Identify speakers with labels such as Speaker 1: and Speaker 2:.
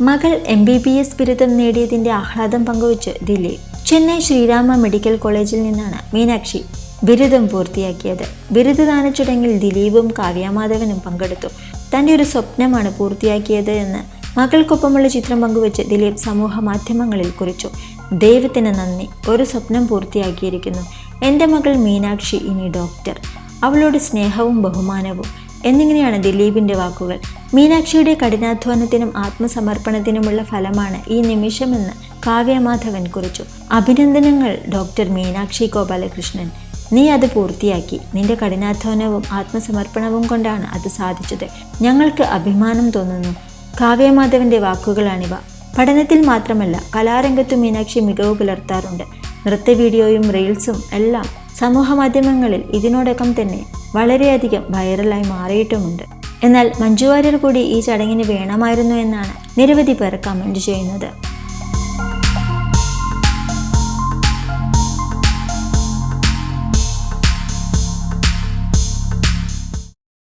Speaker 1: മകൾ M B B S ബിരുദം നേടിയതിന്റെ ആഹ്ലാദം പങ്കുവച്ച് ദിലീപ് ചെന്നൈ ശ്രീരാമ മെഡിക്കൽ കോളേജിൽ നിന്നാണ് മീനാക്ഷി ബിരുദം പൂർത്തിയാക്കിയത്. ബിരുദദാന ചടങ്ങിൽ ദിലീപും കാവ്യാമാധവനും പങ്കെടുത്തു. തന്റെ ഒരു സ്വപ്നമാണ് പൂർത്തിയാക്കിയത് എന്ന് മകൾക്കൊപ്പമുള്ള ചിത്രം പങ്കുവച്ച് ദിലീപ് സമൂഹ മാധ്യമങ്ങളിൽ കുറിച്ചു. ദൈവത്തിന് നന്ദി. ഒരു സ്വപ്നം പൂർത്തിയാക്കിയിരിക്കുന്നു. എന്റെ മകൾ മീനാക്ഷി ഇനി ഡോക്ടർ. അവളോട് സ്നേഹവും ബഹുമാനവും എന്നിങ്ങനെയാണ് ദിലീപിന്റെ വാക്കുകൾ. മീനാക്ഷിയുടെ കഠിനാധ്വാനത്തിനും ആത്മസമർപ്പണത്തിനുമുള്ള ഫലമാണ് ഈ നിമിഷമെന്ന് കാവ്യമാധവൻ കുറിച്ചു. അഭിനന്ദനങ്ങൾ ഡോക്ടർ മീനാക്ഷി ഗോപാലകൃഷ്ണൻ. നീ അത് പൂർത്തിയാക്കി. നിന്റെ കഠിനാധ്വാനവും ആത്മസമർപ്പണവും കൊണ്ടാണ് അത് സാധിച്ചത്. ഞങ്ങൾക്ക് അഭിമാനം തോന്നുന്നു. കാവ്യമാധവന്റെ വാക്കുകളാണിവ. പഠനത്തിൽ മാത്രമല്ല കലാരംഗത്തും മീനാക്ഷി മികവ് പുലർത്താറുണ്ട്. നൃത്ത വീഡിയോയും റീൽസും എല്ലാം സമൂഹ മാധ്യമങ്ങളിൽ ഇതിനോടകം തന്നെ വളരെയധികം വൈറലായി മാറിയിട്ടുമുണ്ട്. എന്നാൽ മഞ്ജു വാര്യർ കൂടി ഈ ചടങ്ങിന് വേണമായിരുന്നു എന്നാണ് നിരവധി പേർ കമന്റ് ചെയ്യുന്നത്.